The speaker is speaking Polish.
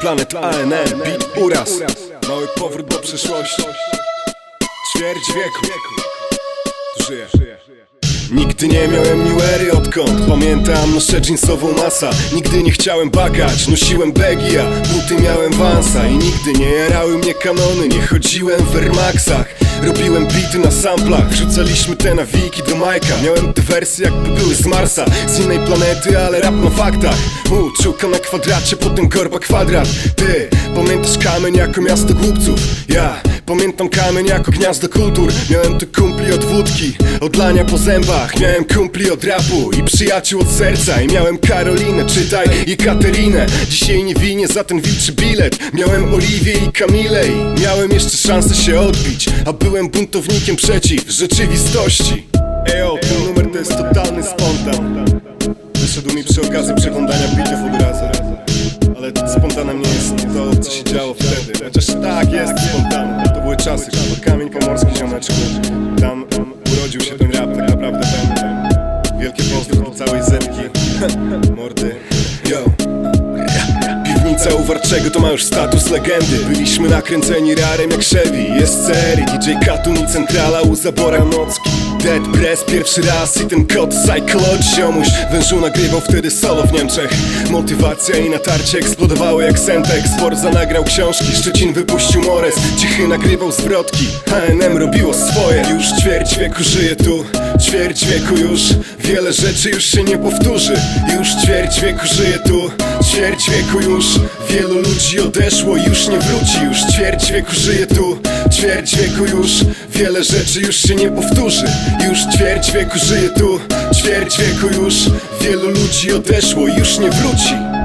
Planet ANN, beat uraz. Mały powrót do przeszłości Ćwierć wieku. Tu żyję. Nigdy nie miałem Newery odkąd Pamiętam noszę jeansową masa. Nigdy nie chciałem bagać, nosiłem begi A buty miałem Vansa I nigdy nie jarały mnie kanony. Nie chodziłem w Air Maxach Robiłem bity na samplach. Wrzucaliśmy te nawiki do Majka. Miałem te wersy jakby były z Marsa. Z innej planety, ale rap na faktach. U, na kwadracie, potem gorba kwadrat. Ty, pamiętasz kamień jako miasto głupców? Ja, pamiętam kamień jako gniazdo kultur. Miałem tu kumpli od wódki, od lania po zębach Miałem kumpli od rapu i przyjaciół od serca. I miałem Karolinę, czytaj, i Katerinę. Dzisiaj nie winię za ten wilczy bilet. Miałem Oliwię i Kamilę i miałem jeszcze szansę się odbić. A byłem buntownikiem przeciw rzeczywistości. Ejo, ten numer to jest totalny spontan. Wyszedł mi przy okazji przeglądania bitów od razu. Ale spontanem nie jest to, co się działo wtedy. Chociaż tak, jest spontanem. To były czasy, kurwa, ten rap, tak naprawdę ten Wielkie pozdro całej zetki Mordy, yo. Piwnica u Warczego to ma już status legendy. Byliśmy nakręceni rarem jak Chevy Jest sery, DJ Katun i Centrala u Zabora Nocki Dead Press pierwszy raz i ten kod Psycholog ziomuś Wężu nagrywał wtedy solo w Niemczech. Motywacja i natarcie eksplodowały jak Semtex Forza nagrał książki, Szczecin wypuścił Mores Cichy nagrywał zwrotki, HNM robiło swoje. Już ćwierć wieku żyje tu, ćwierć wieku już. Wiele rzeczy już się nie powtórzy. Już ćwierć wieku żyje tu, ćwierć wieku już. Wielu ludzi odeszło i już nie wróci. Już ćwierć wieku żyje tu, ćwierć wieku już. Wiele rzeczy już się nie powtórzy. Już ćwierć wieku żyje tu, ćwierć wieku już. Wielu ludzi odeszło i już nie wróci